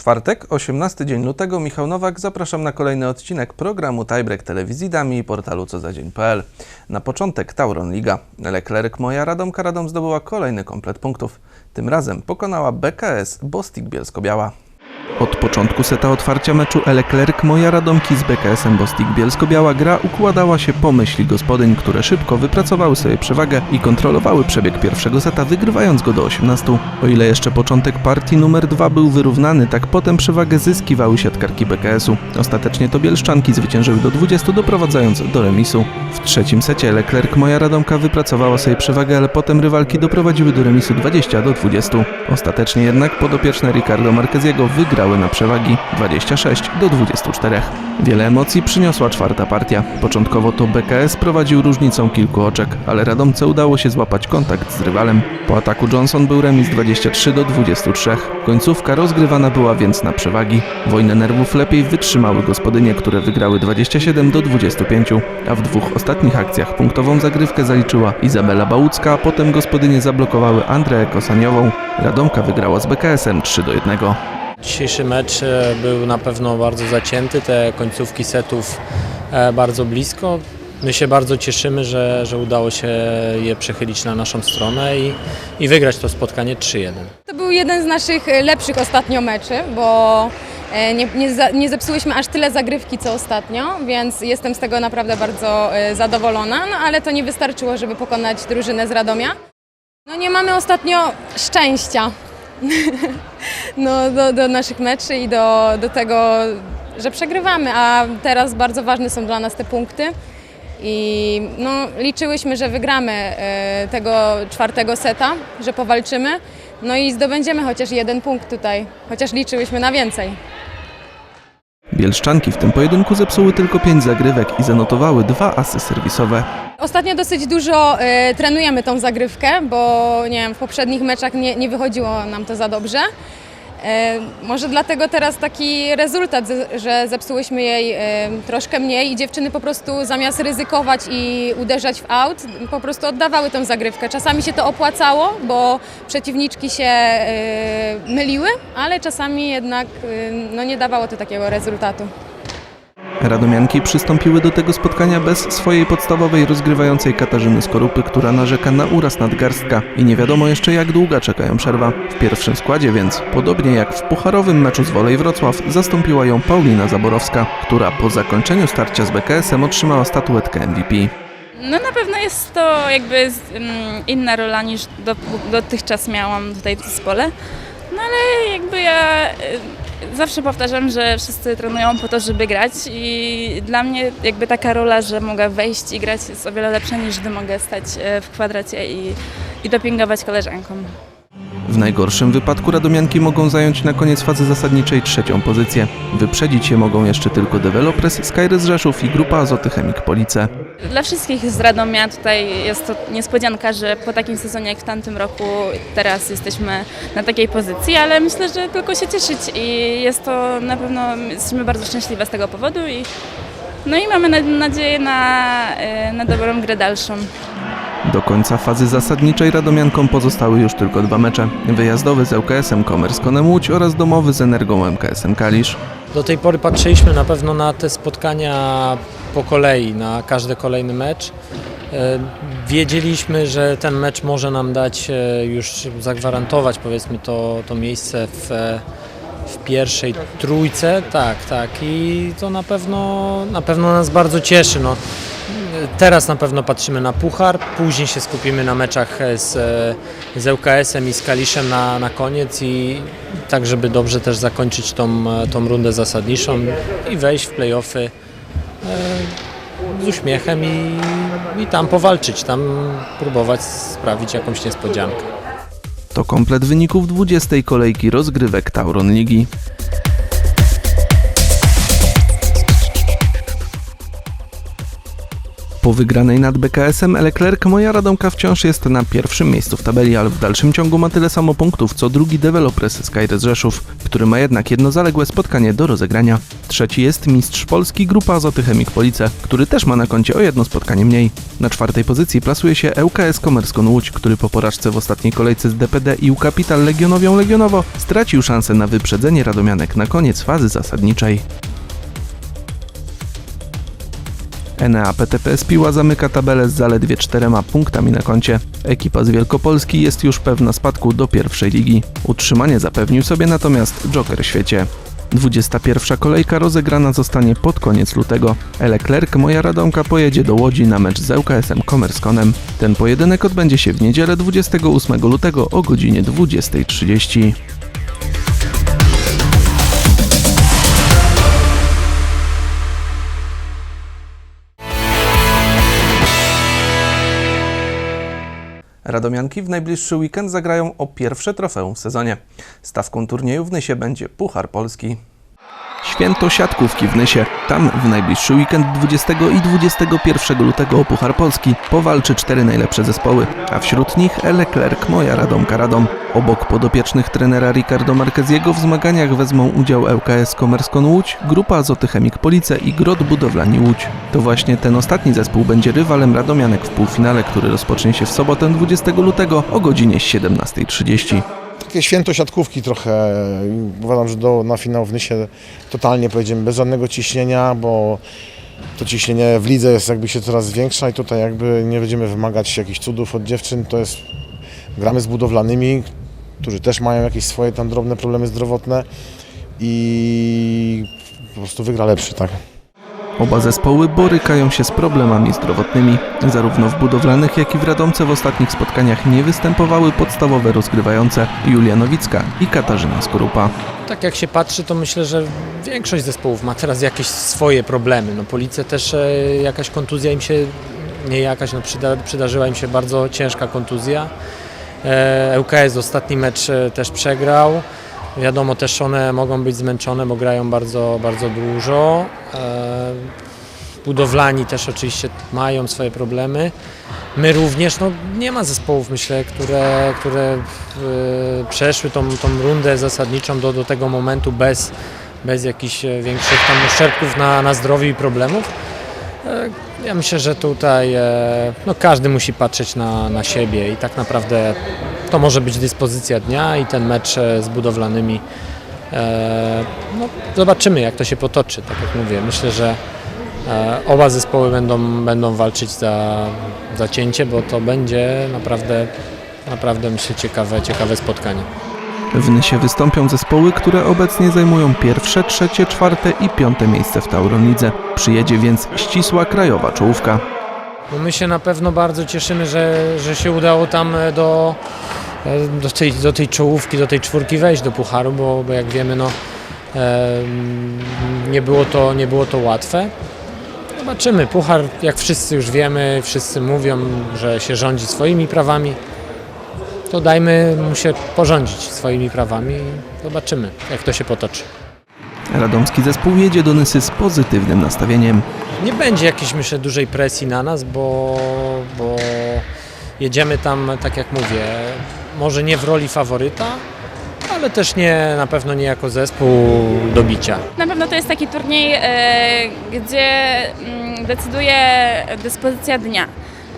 Czwartek, 18 dzień lutego, Michał Nowak, zapraszam na kolejny odcinek programu Tiebreak Telewizji Dami i portalu cozadzień.pl. Na początek Tauron Liga. Leclerc Moja Radomka Radom zdobyła kolejny komplet punktów. Tym razem pokonała BKS Bostik Bielsko-Biała. Od początku seta otwarcia meczu Leclerc Moja Radomki z BKS-em Bostik Bielsko-Biała gra układała się po myśli gospodyń, które szybko wypracowały sobie przewagę i kontrolowały przebieg pierwszego seta, wygrywając go do 18. O ile jeszcze początek partii numer 2 był wyrównany, tak potem przewagę zyskiwały siatkarki BKS-u. Ostatecznie to Bielszczanki zwyciężyły do 20, doprowadzając do remisu. W trzecim secie Leclerc Moja Radomka wypracowała sobie przewagę, ale potem rywalki doprowadziły do remisu 20 do 20. Ostatecznie jednak podopieczne Ricardo Marqueziego wygrały na przewagi 26 do 24. Wiele emocji przyniosła czwarta partia. Początkowo to BKS prowadził różnicą kilku oczek, ale Radomce udało się złapać kontakt z rywalem. Po ataku Johnson był remis 23 do 23. Końcówka rozgrywana była więc na przewagi. Wojnę nerwów lepiej wytrzymały gospodynie, które wygrały 27 do 25, a w dwóch ostatnich akcjach punktową zagrywkę zaliczyła Izabela Bałucka, a potem gospodynie zablokowały Andreę Kosaniową. Radomka wygrała z BKS-em 3 do 1. Dzisiejszy mecz e, był na pewno bardzo zacięty, te końcówki setów e, bardzo blisko. My się bardzo cieszymy, że, że udało się je przechylić na naszą stronę i, i wygrać to spotkanie 3-1. To był jeden z naszych e, lepszych ostatnio meczy, bo nie, nie, nie zepsułyśmy aż tyle zagrywki co ostatnio, więc jestem z tego naprawdę bardzo zadowolona, no ale to nie wystarczyło, żeby pokonać drużynę z Radomia. No nie mamy ostatnio szczęścia no, do, do naszych meczy i do, do tego, że przegrywamy, a teraz bardzo ważne są dla nas te punkty. I no, liczyłyśmy, że wygramy e, tego czwartego seta, że powalczymy, no i zdobędziemy chociaż jeden punkt tutaj, chociaż liczyłyśmy na więcej. Bielszczanki w tym pojedynku zepsuły tylko 5 zagrywek i zanotowały dwa asy serwisowe. Ostatnio dosyć dużo e, trenujemy tą zagrywkę, bo nie wiem, w poprzednich meczach nie, nie wychodziło nam to za dobrze. E, może dlatego teraz taki rezultat, że zepsułyśmy jej e, troszkę mniej i dziewczyny po prostu zamiast ryzykować i uderzać w aut, po prostu oddawały tą zagrywkę. Czasami się to opłacało, bo przeciwniczki się e, myliły, ale czasami jednak e, no, nie dawało to takiego rezultatu. Radomianki przystąpiły do tego spotkania bez swojej podstawowej rozgrywającej Katarzyny Skorupy, która narzeka na uraz nadgarstka i nie wiadomo jeszcze jak długa czekają przerwa. W pierwszym składzie więc, podobnie jak w pucharowym meczu z Wolej Wrocław, zastąpiła ją Paulina Zaborowska, która po zakończeniu starcia z BKS-em otrzymała statuetkę MVP. No na pewno jest to jakby mm, inna rola niż do, dotychczas miałam tutaj w zespole. No ale jakby ja y, zawsze powtarzam, że wszyscy trenują po to, żeby grać i dla mnie jakby taka rola, że mogę wejść i grać jest o wiele lepsza niż gdy mogę stać e, w kwadracie i, i dopingować koleżankom. W najgorszym wypadku Radomianki mogą zająć na koniec fazy zasadniczej trzecią pozycję. Wyprzedzić je mogą jeszcze tylko Developers, Skyrys Rzeszów i grupa Azoty Chemik Police. Dla wszystkich z Radomia tutaj jest to niespodzianka, że po takim sezonie jak w tamtym roku teraz jesteśmy na takiej pozycji, ale myślę, że tylko się cieszyć i jest to na pewno, jesteśmy bardzo szczęśliwe z tego powodu i no i mamy na- nadzieję na, e, na dobrą grę dalszą. Do końca fazy zasadniczej Radomiankom pozostały już tylko dwa mecze. Wyjazdowy z ŁKS-em Komerskonem Łódź oraz domowy z Energią MKS-em Kalisz. Do tej pory patrzyliśmy na pewno na te spotkania po kolei, na każdy kolejny mecz. E, Wiedzieliśmy, że ten mecz może nam dać e, już zagwarantować powiedzmy to, to miejsce w, e, w pierwszej trójce, tak, tak i to na pewno, na pewno nas bardzo cieszy. No. Teraz na pewno patrzymy na puchar, później się skupimy na meczach z, z ŁKS-em i z Kaliszem na, na koniec i tak, żeby dobrze też zakończyć tą, tą rundę zasadniczą i wejść w playoffy e, z uśmiechem i, i tam powalczyć, tam próbować sprawić jakąś niespodziankę. To komplet wyników 20. kolejki rozgrywek Tauron Ligi. Po wygranej nad BKS-em Leclerc Moja Radomka wciąż jest na pierwszym miejscu w tabeli, ale w dalszym ciągu ma tyle samo punktów co drugi deweloper z Skyres Rzeszów, który ma jednak jedno zaległe spotkanie do rozegrania. Trzeci jest mistrz Polski Grupa Azoty Chemik Police, który też ma na koncie o jedno spotkanie mniej. Na czwartej pozycji plasuje się ŁKS Komerskon Łódź, który po porażce w ostatniej kolejce z DPD i Kapital Legionowią Legionowo stracił szansę na wyprzedzenie Radomianek na koniec fazy zasadniczej. Enea PTPS Piła zamyka tabelę z zaledwie czterema punktami na koncie. Ekipa z Wielkopolski jest już pewna spadku do pierwszej ligi. Utrzymanie zapewnił sobie natomiast Joker Świecie. 21 kolejka rozegrana zostanie pod koniec lutego. Leclerc Moja Radomka pojedzie do Łodzi na mecz z ŁKS-em Komerskonem. Ten pojedynek odbędzie się w niedzielę 28 lutego o godzinie 20.30. Radomianki w najbliższy weekend zagrają o pierwsze trofeum w sezonie. Stawką turnieju w Nysie będzie Puchar Polski. Święto siatkówki w Nysie. Tam w najbliższy weekend 20 i 21 lutego o Puchar Polski powalczy cztery najlepsze zespoły, a wśród nich Leclerc Moja Radomka Radom. Obok podopiecznych trenera Ricardo Marqueziego w zmaganiach wezmą udział ŁKS Komerskon Łódź, Grupa Azoty Chemik Police i Grot Budowlani Łódź. To właśnie ten ostatni zespół będzie rywalem Radomianek w półfinale, który rozpocznie się w sobotę 20 lutego o godzinie 17.30. Takie święto siatkówki trochę. Uważam, że do, na finał w Nysie totalnie pojedziemy bez żadnego ciśnienia, bo to ciśnienie w lidze jest jakby się coraz większa i tutaj jakby nie będziemy wymagać jakichś cudów od dziewczyn. To jest, gramy z budowlanymi, którzy też mają jakieś swoje tam drobne problemy zdrowotne i po prostu wygra lepszy, tak. Oba zespoły borykają się z problemami zdrowotnymi. Zarówno w budowlanych, jak i w Radomce w ostatnich spotkaniach nie występowały podstawowe rozgrywające Julia Nowicka i Katarzyna Skorupa. Tak jak się patrzy, to myślę, że większość zespołów ma teraz jakieś swoje problemy. No Police też e, jakaś kontuzja im się, nie jakaś, no przyda, przydarzyła im się bardzo ciężka kontuzja. E, ŁKS ostatni mecz e, też przegrał. Wiadomo, też one mogą być zmęczone, bo grają bardzo, bardzo dużo. E, budowlani też oczywiście mają swoje problemy. My również, no nie ma zespołów myślę, które, które e, przeszły tą, tą rundę zasadniczą do, do tego momentu bez, bez jakichś e, większych tam uszczerbków na, na zdrowiu i problemów. Ja myślę, że tutaj no każdy musi patrzeć na, na siebie i tak naprawdę to może być dyspozycja dnia i ten mecz e, z budowlanymi. E, No, zobaczymy jak to się potoczy, tak jak mówię. Myślę, że e, oba zespoły będą, będą walczyć za, za cięcie, bo to będzie naprawdę, naprawdę myślę ciekawe, ciekawe spotkanie. W Nysie wystąpią zespoły, które obecnie zajmują pierwsze, trzecie, czwarte i piąte miejsce w Tauronidze. Przyjedzie więc ścisła krajowa czołówka. No my się na pewno bardzo cieszymy, że, że się udało tam e, do, e, do, tej, do tej czołówki, do tej czwórki wejść do pucharu, bo, bo jak wiemy, no, nie, było to, nie było to łatwe. Zobaczymy. Puchar, jak wszyscy już wiemy, wszyscy mówią, że się rządzi swoimi prawami. To dajmy mu się porządzić swoimi prawami i zobaczymy, jak to się potoczy. Radomski zespół jedzie do Nysy z pozytywnym nastawieniem. Nie będzie jakiejś, myślę, dużej presji na nas, bo, bo jedziemy tam, tak jak mówię, może nie w roli faworyta, ale też nie, na pewno nie jako zespół do bicia. Na pewno to jest taki turniej, e, gdzie mm, decyduje dyspozycja dnia.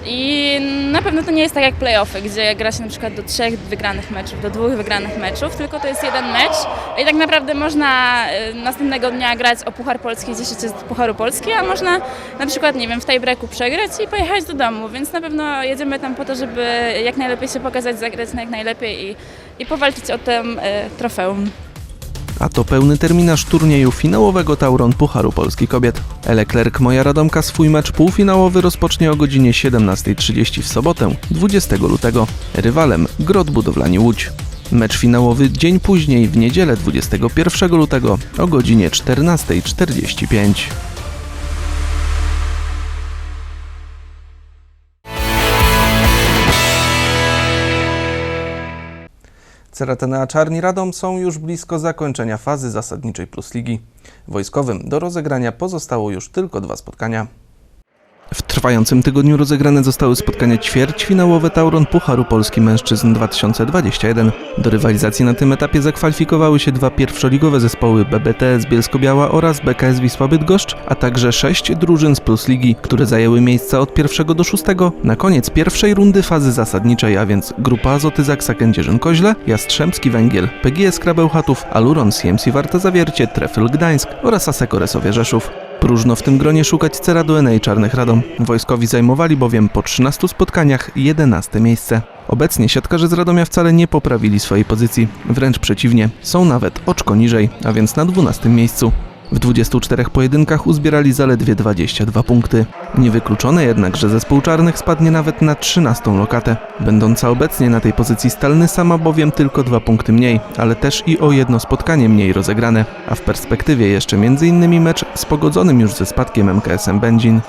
I na pewno to nie jest tak jak playoffy, gdzie gra się na przykład do trzech wygranych meczów, do dwóch wygranych meczów, tylko to jest jeden mecz i tak naprawdę można e, następnego dnia grać o Puchar Polski, cieszyć się z Pucharu Polski, a można na przykład, nie wiem, w tiebreaku przegrać i pojechać do domu, więc na pewno jedziemy tam po to, żeby jak najlepiej się pokazać, zagrać na jak najlepiej i, i powalczyć o tę e, trofeum. A to pełny terminarz turnieju finałowego Tauron Pucharu Polski Kobiet. Leclerc Moja Radomka swój mecz półfinałowy rozpocznie o godzinie 17.30 w sobotę, 20 lutego. Rywalem Grot Budowlani Łódź. Mecz finałowy dzień później w niedzielę 21 lutego o godzinie 14.45. Ceratena Czarni Radom są już blisko zakończenia fazy zasadniczej Plus Ligi. Wojskowym do rozegrania pozostało już tylko dwa spotkania. W trwającym tygodniu rozegrane zostały spotkania ćwierćfinałowe Tauron Pucharu Polski Mężczyzn 2021. Do rywalizacji na tym etapie zakwalifikowały się dwa pierwszoligowe zespoły BBTS Bielsko-Biała oraz BKS Wisła Bydgoszcz, a także sześć drużyn z Plus Ligi, które zajęły miejsca od pierwszego do szóstego. Na koniec pierwszej rundy fazy zasadniczej, a więc Grupa Azoty Zaksa Kędzierzyn-Koźle, Jastrzębski Węgiel, PGS Krabełchatów, Aluron CMC Warta Zawiercie, Trefl Gdańsk oraz Aseko Resowia Rzeszów. Próżno w tym gronie szukać cera do NA Czarnych Radom. Wojskowi zajmowali bowiem po 13 spotkaniach 11 miejsce. Obecnie siatkarze z Radomia wcale nie poprawili swojej pozycji. Wręcz przeciwnie, są nawet oczko niżej, a więc na 12 miejscu. W 24 pojedynkach uzbierali zaledwie 22 punkty. Niewykluczone jednak, że zespół czarnych spadnie nawet na 13 lokatę. Będąca obecnie na tej pozycji Stalny sama bowiem tylko dwa punkty mniej, ale też i o jedno spotkanie mniej rozegrane, a w perspektywie jeszcze m.in. mecz z pogodzonym już ze spadkiem MKS-em Będzin.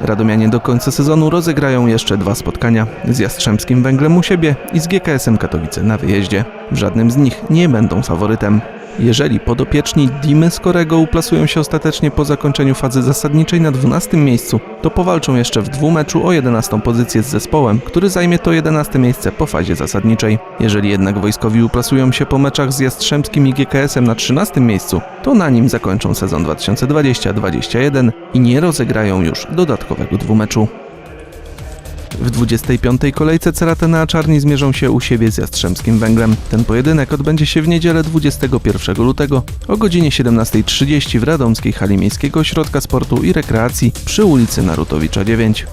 Radomianie do końca sezonu rozegrają jeszcze dwa spotkania z Jastrzębskim Węglem u siebie i z GKS-em Katowice na wyjeździe. W żadnym z nich nie będą faworytem. Jeżeli podopieczni Dimy z Korego uplasują się ostatecznie po zakończeniu fazy zasadniczej na 12 miejscu, to powalczą jeszcze w dwumeczu o 11 pozycję z zespołem, który zajmie to 11 miejsce po fazie zasadniczej. Jeżeli jednak wojskowi uplasują się po meczach z Jastrzębskim i GKS-em na 13 miejscu, to na nim zakończą sezon 2020-2021 i nie rozegrają już dodatkowego dwumeczu. W 25. kolejce Ceratena Czarni zmierzą się u siebie z Jastrzębskim Węglem. Ten pojedynek odbędzie się w niedzielę 21 lutego o godzinie 17.30 w Radomskiej Hali Miejskiego Ośrodka Sportu i Rekreacji przy ulicy Narutowicza 9.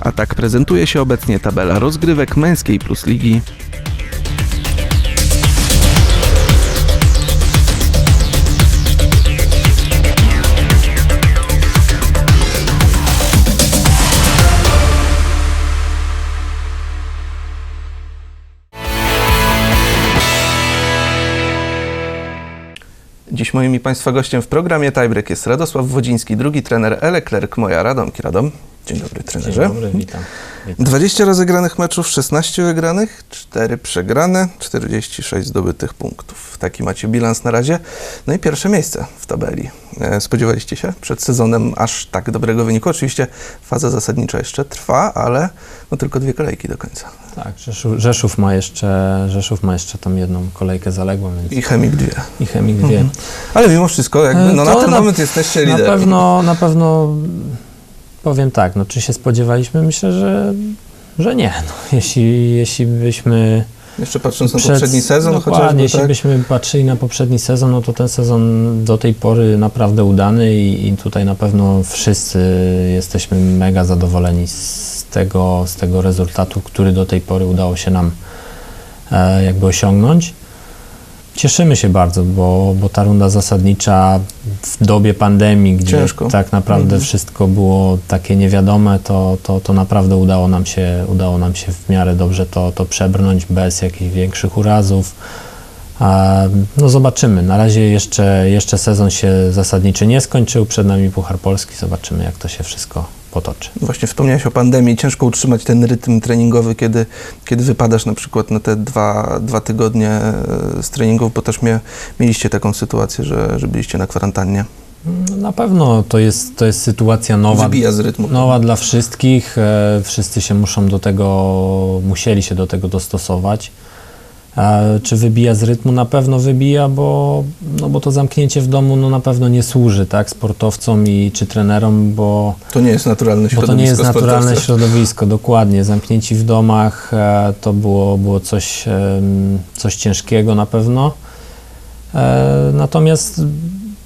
A tak prezentuje się obecnie tabela rozgrywek męskiej plus ligi. Moim i Państwa gościem w programie Tiebreak jest Radosław Wodziński, drugi trener Eleklerk Moja Radomki Radom. Dzień dobry Dzień trenerze. dobry, witam. witam. 20 rozegranych meczów, 16 wygranych, 4 przegrane, 46 zdobytych punktów. Taki macie bilans na razie. No i pierwsze miejsce w tabeli. E, Spodziewaliście się przed sezonem aż tak dobrego wyniku? Oczywiście faza zasadnicza jeszcze trwa, ale no tylko dwie kolejki do końca. Tak, Rzeszów, Rzeszów, ma jeszcze, Rzeszów ma jeszcze tam jedną kolejkę zaległą, I Chemik dwie. i Chemik dwie. Ale mimo wszystko, jakby, E, no na ten na- moment jesteście Na liderem. pewno, na pewno powiem tak, no czy się spodziewaliśmy? Myślę, że, że nie. No, jeśli, jeśli byśmy Jeszcze patrząc na przed- poprzedni sezon dokładnie, chociażby, jeśli tak? byśmy patrzyli na poprzedni sezon, no to ten sezon do tej pory naprawdę udany i, i tutaj na pewno wszyscy jesteśmy mega zadowoleni z tego, z tego rezultatu, który do tej pory udało się nam e, jakby osiągnąć. Cieszymy się bardzo, bo, bo ta runda zasadnicza w dobie pandemii, gdzie Ciężko. tak naprawdę Mhm. wszystko było takie niewiadome, to, to, to naprawdę udało nam się, udało nam się w miarę dobrze to, to przebrnąć bez jakichś większych urazów. No zobaczymy. Na razie jeszcze, jeszcze sezon się zasadniczy nie skończył. Przed nami Puchar Polski. Zobaczymy, jak to się wszystko potoczy. Właśnie wspomniałeś o pandemii. Ciężko utrzymać ten rytm treningowy, kiedy, kiedy wypadasz na przykład na te dwa, dwa tygodnie e, z treningów, bo też mie, mieliście taką sytuację, że, że byliście na kwarantannie. No, Na pewno to jest, to jest sytuacja nowa. Wybija z rytmu. Nowa dla wszystkich. E, wszyscy się muszą do tego, musieli się do tego dostosować. Czy wybija z rytmu? Na pewno wybija, bo, no bo to zamknięcie w domu no na pewno nie służy tak, sportowcom i czy trenerom, bo, To nie jest naturalne bo środowisko to nie jest naturalne środowisko, dokładnie. Zamknięci w domach e, to było, było coś, coś ciężkiego na pewno. E, Natomiast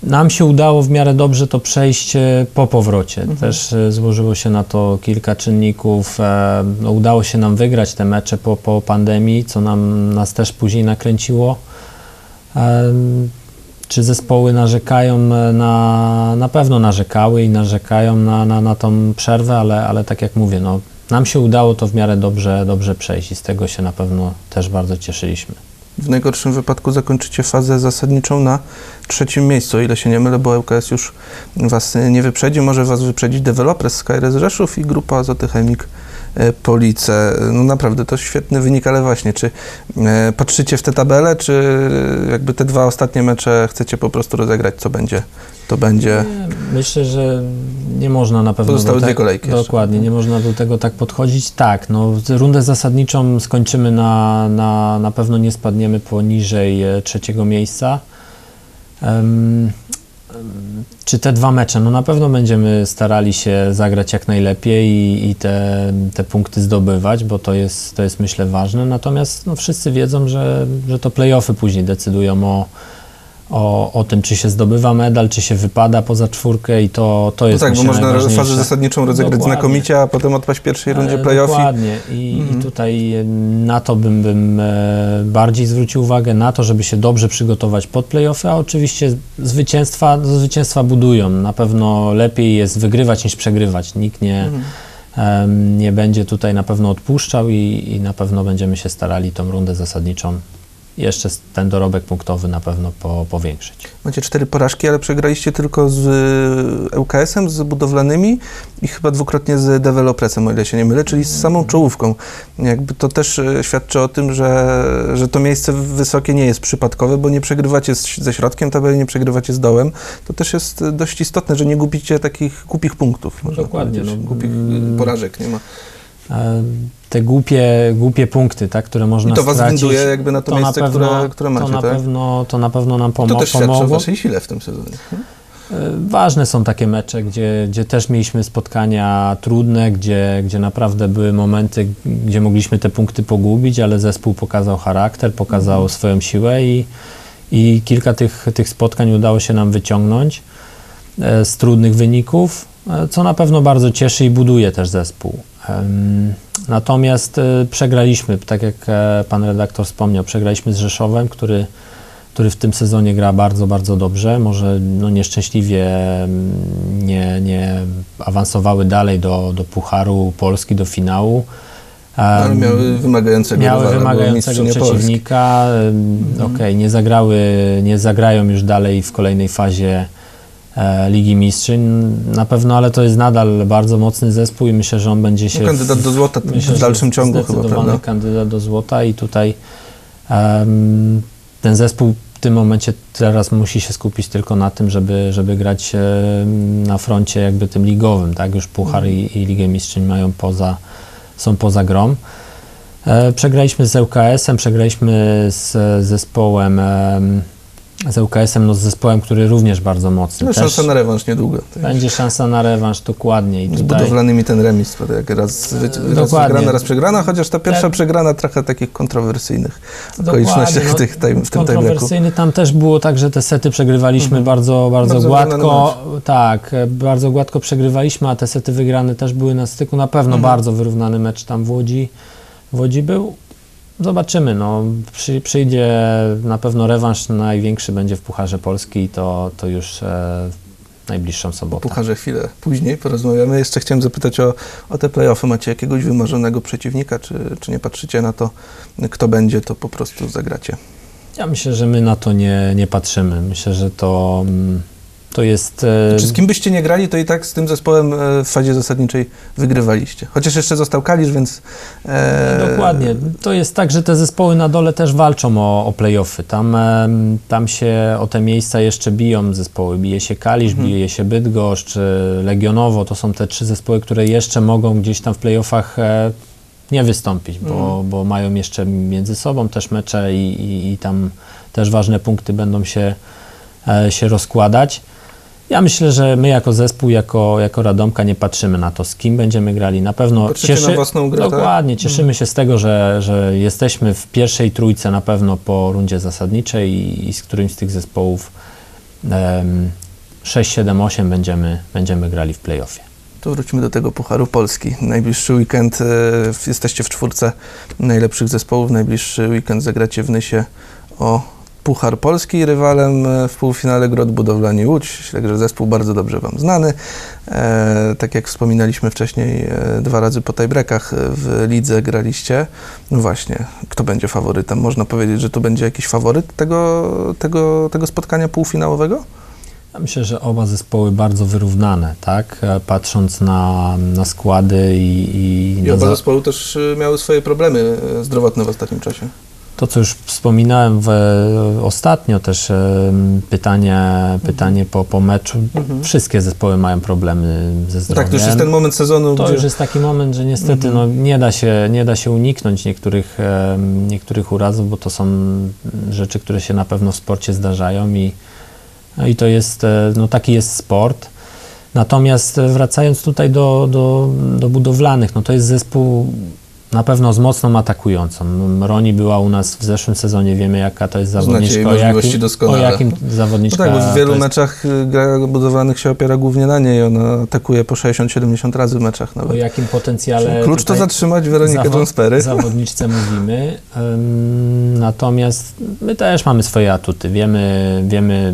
nam się udało w miarę dobrze to przejść e, po powrocie. Mhm. Też e, złożyło się na to kilka czynników. E, No, udało się nam wygrać te mecze po, po pandemii, co nam, nas też później nakręciło. Czy zespoły narzekają na, na pewno narzekały i narzekają na, na, na tą przerwę, ale, ale tak jak mówię, no, nam się udało to w miarę dobrze, dobrze przejść i z tego się na pewno też bardzo cieszyliśmy. W najgorszym wypadku zakończycie fazę zasadniczą na trzecim miejscu, o ile się nie mylę, bo ŁKS już Was nie wyprzedzi. Może Was wyprzedzić deweloper Skyres Rzeszów i grupa Azoty Chemik Police. No naprawdę to świetny wynik, ale właśnie, czy e, patrzycie w tę tabelę, czy jakby te dwa ostatnie mecze chcecie po prostu rozegrać, co będzie, to będzie. Myślę, że nie można na pewno. Pozostały dwie te- kolejki jeszcze. Dokładnie, nie można do tego tak podchodzić. Tak, no, rundę zasadniczą skończymy na, na, na pewno nie spadniemy poniżej e, trzeciego miejsca. Czy te dwa mecze? No na pewno będziemy starali się zagrać jak najlepiej i, i te, te punkty zdobywać, bo to jest, to jest myślę ważne. Natomiast no, wszyscy wiedzą, że, że to playoffy później decydują o, o, o tym, czy się zdobywa medal, czy się wypada poza czwórkę i to, to No jest tak, bo można fazę zasadniczą rozegrać Dokładnie. znakomicie, a potem odpaść w pierwszej rundzie E, playoffi. Dokładnie I, Mhm. i tutaj e, na to bym, bym e, bardziej zwrócił uwagę, na to, żeby się dobrze przygotować pod playoffy, a oczywiście zwycięstwa, zwycięstwa budują. Na pewno lepiej jest wygrywać niż przegrywać. Nikt nie, Mhm. nie będzie tutaj na pewno odpuszczał i, i na pewno będziemy się starali tą rundę zasadniczą jeszcze ten dorobek punktowy na pewno po, powiększyć. Macie cztery porażki, ale przegraliście tylko z y, ŁKS-em, z budowlanymi i chyba dwukrotnie z dewelopresem, o ile się nie mylę, czyli z samą czołówką. Jakby to też y, świadczy o tym, że, że to miejsce wysokie nie jest przypadkowe, bo nie przegrywacie z, ze środkiem tabeli, nie przegrywacie z dołem. To też jest y, dość istotne, że nie gubicie takich głupich punktów. Dokładnie, no, Głupich mm. porażek nie ma. Te głupie, głupie punkty, tak, które można I to was stracić, winduje jakby na to na miejsce, pewno, które, które macie, to na tak? pewno, to na pewno nam To pomo- też świadczy o pomogło. waszej sile w tym sezonie. E, Ważne są takie mecze, gdzie, gdzie też mieliśmy spotkania trudne, gdzie, gdzie naprawdę były momenty, gdzie mogliśmy te punkty pogubić, ale zespół pokazał charakter, pokazał Mhm. swoją siłę i, i kilka tych, tych spotkań udało się nam wyciągnąć e, z trudnych wyników, e, co na pewno bardzo cieszy i buduje też zespół. Natomiast e, przegraliśmy, tak jak e, pan redaktor wspomniał, przegraliśmy z Rzeszowem, który który w tym sezonie gra bardzo, bardzo dobrze. Może no, nieszczęśliwie nie, nie awansowały dalej do, do Pucharu Polski, do finału. Ale miały wymagającego miały rywala, wymagającego Polski. przeciwnika. Okej, nie zagrały, nie zagrają już dalej w kolejnej fazie Ligi Mistrzyń. Na pewno, ale to jest nadal bardzo mocny zespół i myślę, że on będzie się No, kandydat do złota Myślę, w dalszym ciągu chyba, prawda? kandydat do złota i tutaj em, ten zespół w tym momencie teraz musi się skupić tylko na tym, żeby, żeby grać em, na froncie jakby tym ligowym, tak? Już Puchar i, i Ligę Mistrzeń mają poza, są poza grą. E, przegraliśmy z ŁKS-em, przegraliśmy z zespołem em, z ŁKS-em, no z zespołem, który również bardzo mocny. No, Też szansa na rewanż niedługo. Tak. będzie szansa na rewanż dokładnie i Z tutaj budowlanymi ten remis, jak raz, wy- raz wygrana, raz przegrana, chociaż ta pierwsza Tak. przegrana trochę takich kontrowersyjnych okolicznościach no, tych, tej, w tym kontrowersyjny. Tam też było tak, że te sety przegrywaliśmy Mhm. bardzo, bardzo, Bardzo gładko. Tak, bardzo gładko przegrywaliśmy, a te sety wygrane też były na styku. Na pewno Mhm. bardzo wyrównany mecz tam w Łodzi, w Łodzi był. Zobaczymy. No, przy, przyjdzie na pewno rewanż największy będzie w Pucharze Polski i to, to już e, najbliższą O sobotę. Pucharze chwilę później porozmawiamy. Jeszcze chciałem zapytać o, o te playoffy. Macie jakiegoś wymarzonego przeciwnika, czy, czy nie patrzycie na to, kto będzie, to po prostu zagracie? Ja myślę, że my na to nie, nie patrzymy. Myślę, że to, mm, to jest... e, Czy z kim byście nie grali, to i tak z tym zespołem e, w fazie zasadniczej wygrywaliście. Chociaż jeszcze został Kalisz, więc... e, Dokładnie. To jest tak, że te zespoły na dole też walczą o, o play-offy. Tam, tam się o te miejsca jeszcze biją zespoły. Bije się Kalisz, Mhm. bije się Bydgoszcz, Legionowo. To są te trzy zespoły, które jeszcze mogą gdzieś tam w play-offach e, nie wystąpić, bo, Mhm. bo mają jeszcze między sobą też mecze i, i, i tam też ważne punkty będą się, się rozkładać. Ja myślę, że my jako zespół, jako, jako Radomka nie patrzymy na to, z kim będziemy grali. Na pewno Patrzycie na własną grę, tak? Dokładnie, cieszymy się z tego, że, że jesteśmy w pierwszej trójce na pewno po rundzie zasadniczej i, i z którymś z tych zespołów em, 6, 7, 8 będziemy, będziemy grali w playoffie. To wróćmy do tego Pucharu Polski. Najbliższy weekend e, jesteście w czwórce najlepszych zespołów. Najbliższy weekend zagracie w Nysie o Puchar Polski. Rywalem e, w półfinale Grot Budowlani Łódź. Także zespół bardzo dobrze Wam znany. E, tak jak wspominaliśmy wcześniej, e, dwa razy po tiebreakach e, w lidze graliście. No właśnie, kto będzie faworytem? Można powiedzieć, że to będzie jakiś faworyt tego, tego, tego spotkania półfinałowego? Ja myślę, że oba zespoły bardzo wyrównane, tak? E, Patrząc na, na składy i, i, I na oba za- zespoły też miały swoje problemy zdrowotne w ostatnim czasie. To, co już wspominałem w, ostatnio, też pytanie, pytanie po, po meczu. Wszystkie zespoły mają problemy ze No zdrowiem. tak, to już jest ten moment sezonu, To gdzie już jest taki moment, że niestety no, nie, da się, nie da się uniknąć niektórych, niektórych urazów, bo to są rzeczy, które się na pewno w sporcie zdarzają i, no i to jest, e, no taki jest sport. Natomiast e, wracając tutaj do, do, do budowlanych, no to jest zespół na pewno z mocną atakującą. Roni była u nas w zeszłym sezonie, wiemy jaka to jest zawodniczka, o możliwości jakim, o doskonale. jakim No zawodniczka tak, bo w wielu jest. meczach y, gra budowlanych się opiera głównie na niej. Ona atakuje po 60-70 razy w meczach o nawet. jakim potencjale Klucz to zatrzymać Weronikę zawo- Jones-Perry. zawodniczce mówimy. Natomiast my też mamy swoje atuty. Wiemy, wiemy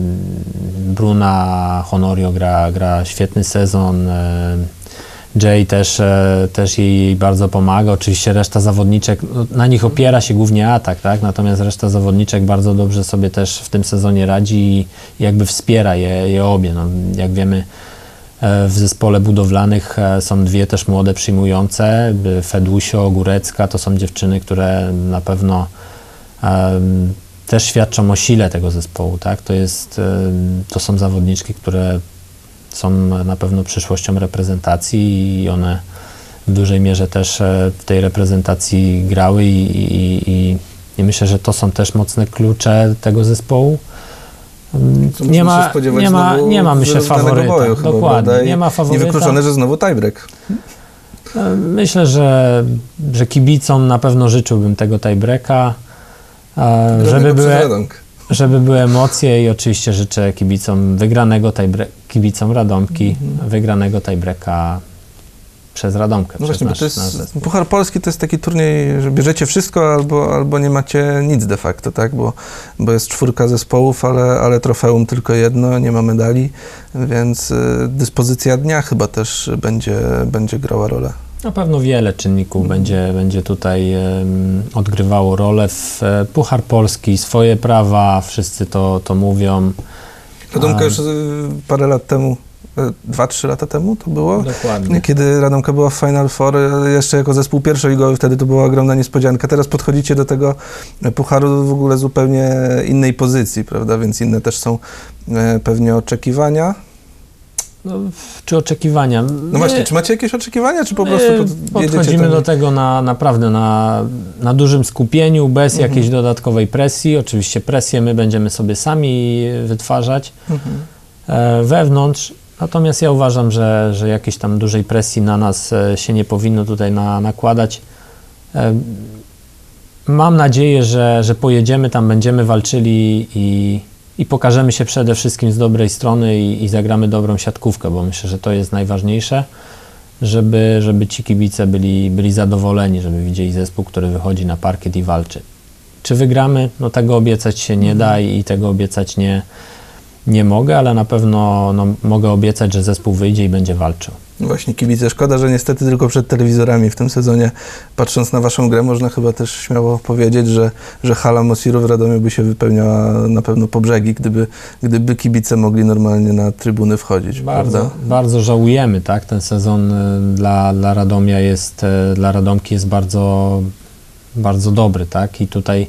Bruna Honorio gra, gra świetny sezon. Jay też, e, też jej, bardzo pomaga. Oczywiście reszta zawodniczek, no, na nich opiera się głównie atak, tak? natomiast reszta zawodniczek bardzo dobrze sobie też w tym sezonie radzi i jakby wspiera je, je obie. No, jak wiemy, E, W zespole budowlanych e, są dwie też młode przyjmujące, Fedusio, Górecka, to są dziewczyny, które na pewno em, też świadczą o sile tego zespołu, tak? To, jest, em, to są zawodniczki, które są na pewno przyszłością reprezentacji i one w dużej mierze też e, w tej reprezentacji grały i, i, i, i myślę, że to są też mocne klucze tego zespołu. Em, Co Nie ma, nie ma, nie ma myślę faworyta. boju chyba, Dokładnie, nie ma faworyta. Niewykluczone, że znowu tiebreak. E, Myślę, że, że kibicom na pewno życzyłbym tego tiebreaka, e, żeby były. Żeby były emocje i oczywiście życzę kibicom wygranego tiebreaka, kibicom Radomki, wygranego tiebreaka przez Radomkę. No przez właśnie, bo nasz, to jest. Puchar Polski to jest taki turniej, że bierzecie wszystko albo, albo nie macie nic de facto, tak? Bo, bo jest czwórka zespołów, ale, ale trofeum tylko jedno, nie ma medali, więc y, dyspozycja dnia chyba też będzie, będzie grała rolę. Na pewno wiele czynników będzie, będzie tutaj odgrywało rolę. W e, Puchar Polski swoje prawa, wszyscy to, to mówią. Radomka już y, parę lat temu, y, dwa, trzy lata temu to było? Dokładnie. Kiedy Radomka była w Final Four, jeszcze jako zespół pierwszoligowy, wtedy to była ogromna niespodzianka. Teraz podchodzicie do tego pucharu w ogóle zupełnie innej pozycji, prawda? Więc inne też są pewnie oczekiwania. No, czy oczekiwania? No właśnie, czy macie jakieś oczekiwania, czy po prostu pod, podchodzimy do tego na, naprawdę na, na dużym skupieniu, bez Mhm. jakiejś dodatkowej presji. Oczywiście presję my będziemy sobie sami wytwarzać Mhm. e, wewnątrz. Natomiast ja uważam, że, że jakiejś tam dużej presji na nas e, się nie powinno tutaj na, nakładać. E, mam nadzieję, że, że pojedziemy tam, będziemy walczyli i, i pokażemy się przede wszystkim z dobrej strony i, i zagramy dobrą siatkówkę, bo myślę, że to jest najważniejsze, żeby, żeby ci kibice byli, byli zadowoleni, żeby widzieli zespół, który wychodzi na parkiet i walczy. Czy wygramy? No tego obiecać się nie da i, i tego obiecać nie, nie mogę, ale na pewno no, mogę obiecać, że zespół wyjdzie i będzie walczył. No Właśnie kibice, szkoda, że niestety tylko przed telewizorami w tym sezonie, patrząc na waszą grę, można chyba też śmiało powiedzieć, że, że hala Mosiru w Radomiu by się wypełniała na pewno po brzegi, gdyby, gdyby kibice mogli normalnie na trybuny wchodzić, Bardzo, prawda? bardzo żałujemy, tak? Ten sezon y, dla, dla Radomia jest, y, dla Radomki jest bardzo, bardzo dobry, tak? I tutaj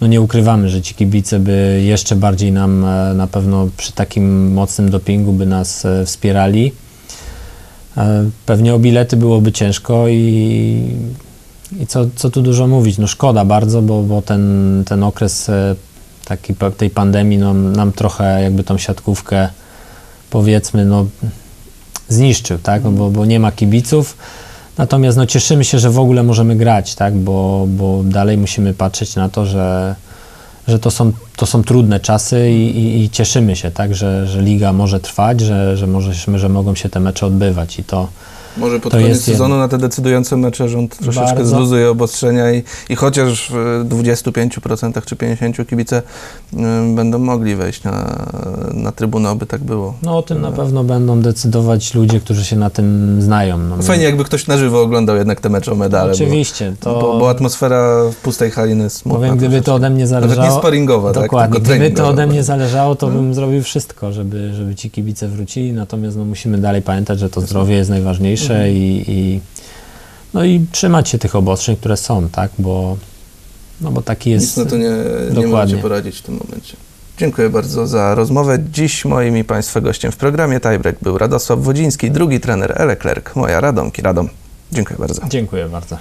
no nie ukrywamy, że ci kibice by jeszcze bardziej nam e, na pewno przy takim mocnym dopingu by nas e, wspierali. E, Pewnie o bilety byłoby ciężko i, i co, co tu dużo mówić, no szkoda bardzo, bo, bo ten, ten okres taki, tej pandemii no, nam trochę jakby tą siatkówkę powiedzmy, no, zniszczył, tak? No, bo, bo nie ma kibiców. Natomiast no, cieszymy się, że w ogóle możemy grać, tak? Bo, bo dalej musimy patrzeć na to, że, że to, są, to są trudne czasy i, i, i cieszymy się, tak? Że, że liga może trwać, że, że, możemy, że mogą się te mecze odbywać i to, Może pod To koniec jedno. sezonu na te decydujące mecze rząd troszeczkę Bardzo. zluzuje obostrzenia i, i chociaż w 25% czy 50% kibice będą mogli wejść na, na trybunę, oby tak było. No o tym na pewno będą decydować ludzie, którzy się na tym znają. No, Fajnie jakby ktoś na żywo oglądał jednak te mecze o medale. Oczywiście, Bo, to bo, bo atmosfera w pustej haliny jest smutna. powiem, gdyby to ode mnie Nawet nie zależało. sparingowa, tak? Dokładnie, Tylko gdyby to ode mnie zależało, to bym zrobił wszystko, żeby, żeby ci kibice wrócili. Natomiast no, musimy dalej pamiętać, że to zdrowie jest najważniejsze Mhm. i, i, no i trzymać się tych obostrzeń, które są, tak? Bo, no bo taki Nic jest. na to nie, nie Dokładnie. możecie poradzić w tym momencie. Dziękuję bardzo za rozmowę. Dziś moim i Państwa gościem w programie Tiebreak był Radosław Wodziński, drugi trener Eleclerc, moja Radomki Radom. Dziękuję bardzo. Dziękuję bardzo.